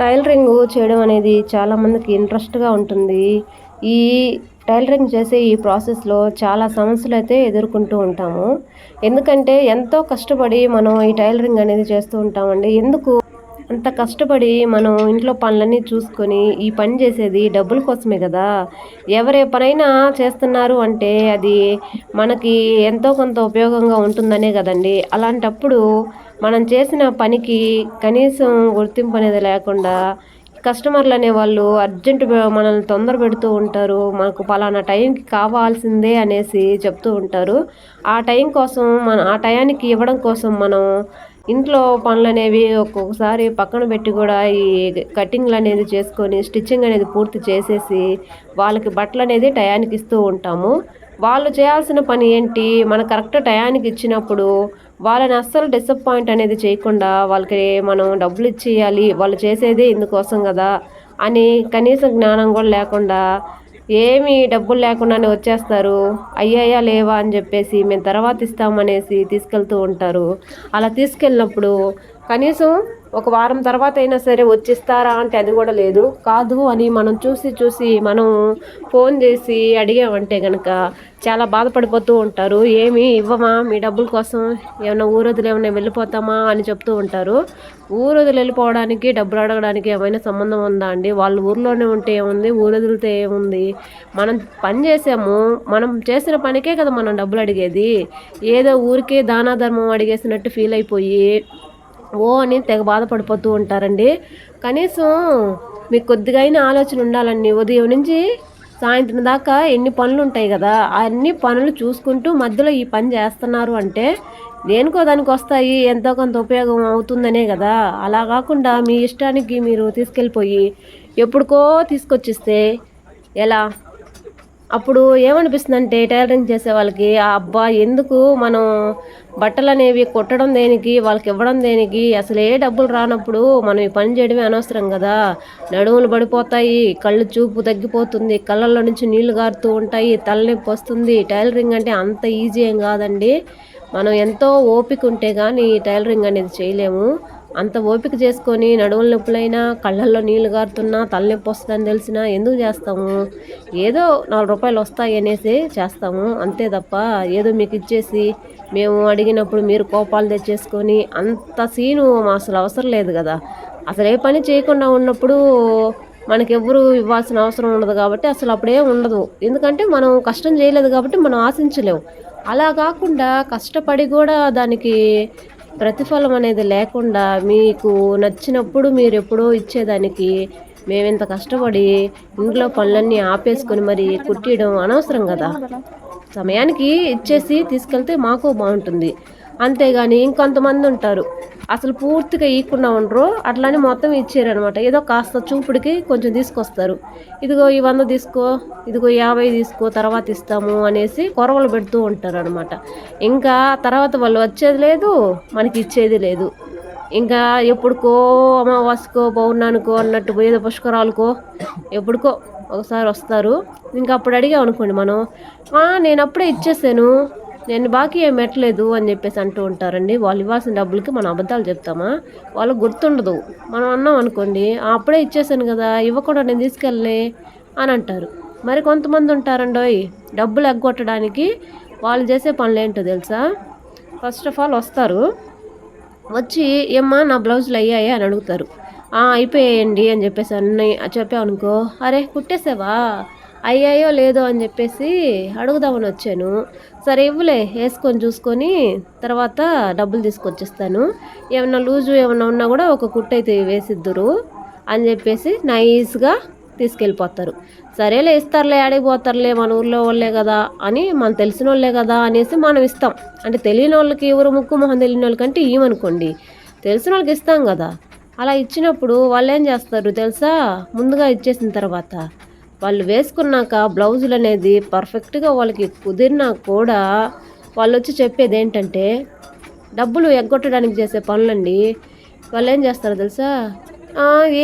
Tailoring చేయడం అనేది చాలామందికి ఇంట్రెస్ట్గా ఉంటుంది. ఈ టైలరింగ్ చేసే ఈ ప్రాసెస్లో చాలా సమస్యలు అయితే ఎదుర్కొంటూ ఉంటాము. ఎందుకంటే ఎంతో కష్టపడి మనం ఈ టైలరింగ్ అనేది చేస్తూ ఉంటామండి. ఎందుకు అంత కష్టపడి మనం ఇంట్లో పనులన్నీ చూసుకొని ఈ పని చేసేది డబ్బుల కోసమే కదా. ఎవరే పనైనా చేస్తున్నారు అంటే అది మనకి ఎంతో కొంత ఉపయోగంగా ఉంటుందనే కదండి. అలాంటప్పుడు మనం చేసిన పనికి కనీసం గుర్తింపు అనేది లేకుండా కస్టమర్లు అనేవాళ్ళు అర్జెంటు మనల్ని తొందర పెడుతూ ఉంటారు. మనకు పలానా టైంకి కావాల్సిందే అనేసి చెప్తూ ఉంటారు. ఆ టైం కోసం మన ఆ టయానికి ఇవ్వడం కోసం మనం ఇంట్లో పనులు అనేవి ఒక్కొక్కసారి పక్కన పెట్టి కూడా ఈ కటింగ్లు అనేది చేసుకొని స్టిచ్చింగ్ అనేది పూర్తి చేసేసి వాళ్ళకి బట్టలు అనేది టయానికి ఇస్తూ ఉంటాము. వాళ్ళు చేయాల్సిన పని ఏంటి? మన కరెక్ట్ టయానికి ఇచ్చినప్పుడు వాళ్ళని అస్సలు డిసప్పాయింట్ అనేది చేయకుండా వాళ్ళకి మనం డబ్బులు ఇచ్చేయాలి వాళ్ళు చేసేదే ఇందుకోసం కదా అని కనీస జ్ఞానం కూడా లేకుండా ఏమి డబ్బులు లేకుండానే వచ్చేస్తారు. అయ్యాయా లేవా అని చెప్పేసి మేము తర్వాత ఇస్తామనేసి తీసుకెళ్తూ ఉంటారు. అలా తీసుకెళ్ళినప్పుడు కనీసం ఒక వారం తర్వాత అయినా సరే వచ్చిస్తారా అంటే అది కూడా లేదు. కాదు అని మనం చూసి చూసి మనం ఫోన్ చేసి అడిగామంటే కనుక చాలా బాధపడిపోతూ ఉంటారు. ఏమి ఇవ్వమా? మీ డబ్బుల కోసం ఏమైనా ఊరొదిలు ఏమైనా వెళ్ళిపోతామా అని చెప్తూ ఉంటారు. ఊరొదిలు వెళ్ళిపోవడానికి డబ్బులు అడగడానికి ఏమైనా సంబంధం ఉందా అండి? వాళ్ళు ఊర్లోనే ఉంటే ఏముంది? ఊరొదిలితే ఏముంది? మనం పని చేసాము. మనం చేసిన పనికే కదా మనం డబ్బులు అడిగేది. ఏదో ఊరికే దానా ధర్మం అడిగేసినట్టు ఫీల్ అయిపోయి ఓ అని తెగ బాధపడిపోతూ ఉంటారండి. కనీసం మీకు కొద్దిగా ఆలోచన ఉండాలండి. ఉదయం నుంచి సాయంత్రం దాకా ఎన్ని పనులు ఉంటాయి కదా అన్ని పనులు చూసుకుంటూ మధ్యలో ఈ పని చేస్తున్నారు అంటే దేనికో దానికి వస్తాయి ఎంతో కొంత ఉపయోగం అవుతుందనే కదా. అలా కాకుండా మీ ఇష్టానికి మీరు తీసుకెళ్ళిపోయి ఎప్పుడుకో తీసుకొచ్చిస్తే ఎలా? అప్పుడు ఏమనిపిస్తుంది అంటే టైలరింగ్ చేసే వాళ్ళకి ఆ అబ్బా ఎందుకు మనం బట్టలు అనేవి కుట్టడం దేనికి వాళ్ళకి ఇవ్వడం దేనికి? అసలు ఏ డబ్బులు రానప్పుడు మనం ఈ పని చేయడమే అనవసరం కదా. నడుములు పడిపోతాయి కళ్ళు చూపు తగ్గిపోతుంది కళ్ళల్లో నుంచి నీళ్ళు గారుతూ ఉంటాయి తలనొప్పి వస్తుంది. టైలరింగ్ అంటే అంత ఈజీ ఏం కాదండి. మనం ఎంతో ఓపిక ఉంటే కానీ టైలరింగ్ అనేది చేయలేము. అంత ఓపిక చేసుకొని నడువుల నొప్పులైనా కళ్ళల్లో నీళ్ళు గారుతున్నా తలనొప్పి వస్తుందని తెలిసినా ఎందుకు చేస్తాము? ఏదో నాలుగు రూపాయలు వస్తాయి అనేసి చేస్తాము. అంతే తప్ప ఏదో మీకు ఇచ్చేసి మేము అడిగినప్పుడు మీరు కోపాలు తెచ్చేసుకొని అంత సీను అసలు అవసరం లేదు కదా. అసలు ఏ పని చేయకుండా ఉన్నప్పుడు మనకెవ్వరు ఇవ్వాల్సిన అవసరం ఉండదు కాబట్టి అసలు అప్పుడే ఉండదు. ఎందుకంటే మనం కష్టం చేయలేదు కాబట్టి మనం ఆశించలేము అలా కాకుండా కష్టపడి కూడా దానికి ప్రతిఫలం అనేది లేకుండా మీకు నచ్చినప్పుడు మీరు ఎప్పుడో ఇచ్చేదానికి మేము ఇంత కష్టపడి ఇంట్లో పనులన్నీ ఆపేసుకొని మరి కుట్టియడం అనవసరం కదా. సమయానికి ఇచ్చేసి తీసుకెళ్తే మాకు బాగుంటుంది. అంతేగాని ఇంకొంతమంది ఉంటారు. అసలు పూర్తిగా ఈకుండా ఉండరు. అట్లానే మొత్తం ఇచ్చారనమాట ఏదో కాస్త చూపుడికి కొంచెం తీసుకొస్తారు. ఇదిగో ఈ వంద తీసుకో ఇదిగో యాభై తీసుకో తర్వాత ఇస్తాము అనేసి కొరవలు పెడుతూ ఉంటారు అనమాట ఇంకా తర్వాత వాళ్ళు వచ్చేది లేదు మనకి ఇచ్చేది లేదు. ఇంకా ఎప్పుడుకో అమావాస్యకో పౌర్ణానికో అన్నట్టు ఏదో పుష్కరాలకో ఎప్పుడుకో ఒకసారి వస్తారు. ఇంకా అప్పుడు అడిగాం అనుకోండి మనం నేను అప్పుడే ఇచ్చేసాను. నేను బాకీ ఏం పెట్టలేదు అని చెప్పేసి అంటూ ఉంటారండి. వాళ్ళు ఇవ్వాల్సిన డబ్బులకి మనం అబద్ధాలు చెప్తామా? వాళ్ళకి గుర్తుండదు. మనం అన్నాం అనుకోండి అప్పుడే ఇచ్చేసాను కదా ఇవ్వకుండా నేను తీసుకెళ్ళలే అని అంటారు. మరి కొంతమంది ఉంటారండోయ్ డబ్బులు ఎగ్గొట్టడానికి వాళ్ళు చేసే పనులు ఏంటో తెలుసా? ఫస్ట్ ఆఫ్ ఆల్ వస్తారు. వచ్చి ఏమ్మా నా బ్లౌజులు అయ్యాయి? అని అడుగుతారు. అయిపోయాయండి అని చెప్పేసి అన్నీ చెప్పావనుకో అరే కుట్టేసావా? అయ్యాయో లేదో అని చెప్పేసి అడుగుదామని వచ్చాను. సరే ఇవ్వలే వేసుకొని చూసుకొని తర్వాత డబ్బులు తీసుకొచ్చేస్తాను. ఏమన్నా లూజు ఏమన్నా ఉన్నా కూడా ఒక కుట్టు అయితే వేసిద్దురు అని చెప్పేసి నైస్గా తీసుకెళ్ళిపోతారు. సరేలే ఇస్తారులే ఆడిపోతారులే మన ఊర్లో వాళ్ళే కదా అని మన తెలిసిన వాళ్ళే కదా అనేసి మనం ఇస్తాం. అంటే తెలియని వాళ్ళకి ఎవరు ముక్కు మొహం తెలియని వాళ్ళకంటే ఏమనుకోండి తెలిసిన వాళ్ళకి ఇస్తాం కదా. అలా ఇచ్చినప్పుడు వాళ్ళు ఏం చేస్తారు తెలుసా? ముందుగా ఇచ్చేసిన తర్వాత వాళ్ళు వేసుకున్నాక బ్లౌజులు అనేది పర్ఫెక్ట్గా వాళ్ళకి కుదిరినా కూడా వాళ్ళు వచ్చి చెప్పేది ఏంటంటే డబ్బులు ఎగ్గొట్టడానికి చేసే పనులండి. వాళ్ళు ఏం చేస్తారో తెలుసా?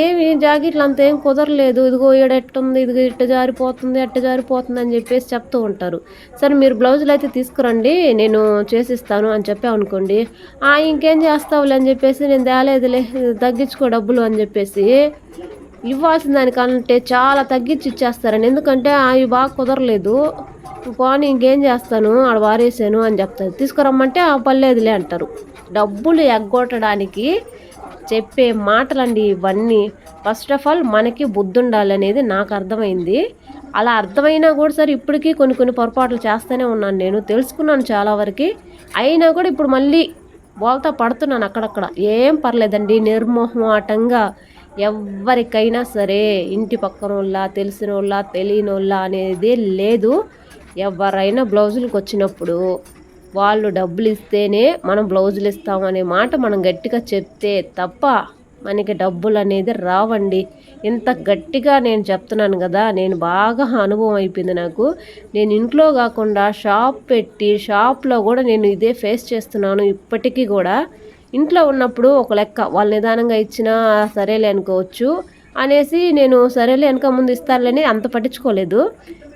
ఏమి జాకెట్లు అంత ఏం కుదరలేదు. ఇదిగో ఈడ ఎట్టుంది ఇదిగో ఇట్ట జారిపోతుంది అట్ట జారిపోతుంది అని చెప్పేసి చెప్తూ ఉంటారు. సరే మీరు బ్లౌజులు అయితే తీసుకురండి నేను చేసిస్తాను అని చెప్పామనుకోండి అనుకోండి. ఇంకేం చేస్తావులే అని చెప్పేసి నేను తేలేదులే తగ్గించుకో డబ్బులు అని చెప్పేసి ఇవ్వాల్సిన దానికంటే చాలా తగ్గించి ఇచ్చేస్తారని. ఎందుకంటే అవి బాగా కుదరలేదు. పోనీ ఇంకేం చేస్తాను? ఆడ వారేసాను అని చెప్తారు. తీసుకురమ్మంటే ఆ పర్లేదులే అంటారు. డబ్బులు ఎగ్గొట్టడానికి చెప్పే మాటలండి ఇవన్నీ. ఫస్ట్ ఆఫ్ ఆల్ మనకి బుద్ధి ఉండాలనేది నాకు అర్థమైంది. అలా అర్థమైనా కూడా సరే ఇప్పటికీ కొన్ని కొన్ని పొరపాట్లు చేస్తూనే ఉన్నాను నేను. తెలుసుకున్నాను చాలా వరకు. అయినా కూడా ఇప్పుడు మళ్ళీ బోల్తా పడుతున్నాను అక్కడక్కడ. ఏం పర్లేదండి నిర్మోహమాటంగా. ఎవరికైనా సరే ఇంటి పక్కన వాళ్ళ తెలిసిన వాళ్ళ తెలియని వాళ్ళ అనేది లేదు. ఎవరైనా బ్లౌజులకు వచ్చినప్పుడు వాళ్ళు డబ్బులు ఇస్తేనే మనం బ్లౌజులు ఇస్తామనే మాట మనం గట్టిగా చెప్తే తప్ప మనకి డబ్బులు అనేది రావండి. ఇంత గట్టిగా నేను చెప్తున్నాను కదా నేను బాగా అనుభవం అయిపోయింది నాకు. నేను ఇంట్లో కాకుండా షాప్ పెట్టి షాప్లో కూడా నేను ఇదే ఫేస్ చేస్తున్నాను ఇప్పటికీ కూడా. ఇంట్లో ఉన్నప్పుడు ఒక లెక్క వాళ్ళు నిదానంగా ఇచ్చినా సరేలే అనుకోవచ్చు అనేసి నేను సరేలే వెనక ముందు ఇస్తారులేని అంత పట్టించుకోలేదు.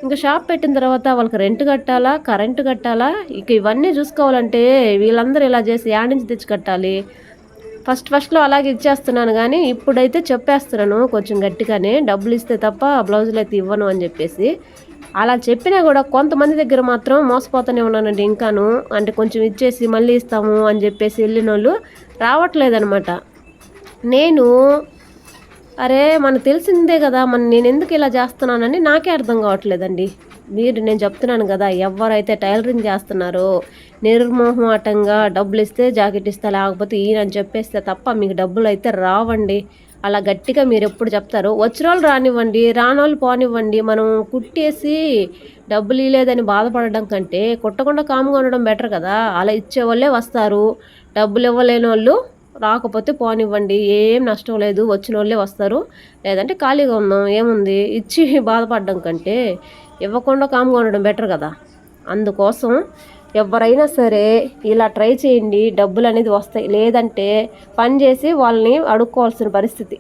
ఇంకా షాప్ పెట్టిన తర్వాత వాళ్ళకి రెంట్ కట్టాలా కరెంటు కట్టాలా ఇక ఇవన్నీ చూసుకోవాలంటే వీళ్ళందరూ ఇలా చేసి యాడ్ నుంచి తెచ్చి కట్టాలి. ఫస్ట్ ఫస్ట్లో అలాగే ఇచ్చేస్తున్నాను కానీ ఇప్పుడైతే చెప్పేస్తున్నాను కొంచెం గట్టిగానే డబ్బులు ఇస్తే తప్ప బ్లౌజులు అయితే ఇవ్వను అని చెప్పేసి. అలా చెప్పినా కూడా కొంతమంది దగ్గర మాత్రం మోసపోతూనే ఉన్నానండి ఇంకాను. అంటే కొంచెం ఇచ్చేసి మళ్ళీ ఇస్తాము అని చెప్పేసి వెళ్ళిన వాళ్ళు రావట్లేదనమాట నేను అరే మనకు తెలిసిందే కదా మన నేను ఎందుకు ఇలా చేస్తున్నానని నాకే అర్థం కావట్లేదండి. మీరు నేను చెప్తున్నాను కదా ఎవరైతే టైలరింగ్ చేస్తున్నారో నిర్మోహమాటంగా డబ్బులు ఇస్తే జాకెట్ ఇస్తా లేకపోతే ఈయన అని చెప్పేస్తే తప్ప మీకు డబ్బులు అయితే రావండి. అలా గట్టిగా మీరు ఎప్పుడు చెప్తారో. వచ్చిన వాళ్ళు రానివ్వండి రానోళ్ళు పోనివ్వండి మనం కుట్టేసి డబ్బులు ఇవ్వలేదని బాధపడడం కంటే కుట్టకుండా కాముగా ఉండడం బెటర్ కదా. అలా ఇచ్చేవాళ్ళే వస్తారు. డబ్బులు ఇవ్వలేని వాళ్ళు రాకపోతే పోనివ్వండి ఏం నష్టం లేదు. వచ్చిన వాళ్ళే వస్తారు. లేదంటే ఖాళీగా ఉందాం ఏముంది? ఇచ్చి బాధపడడం కంటే ఇవ్వకుండా కామ్గా ఉండడం బెటర్ కదా. అందుకోసం ఎవరైనా సరే ఇలా ట్రై చేయండి డబ్బులు అనేది వస్తాయి. లేదంటే పని చేసి వాళ్ళని అడుక్కోవాల్సిన పరిస్థితి.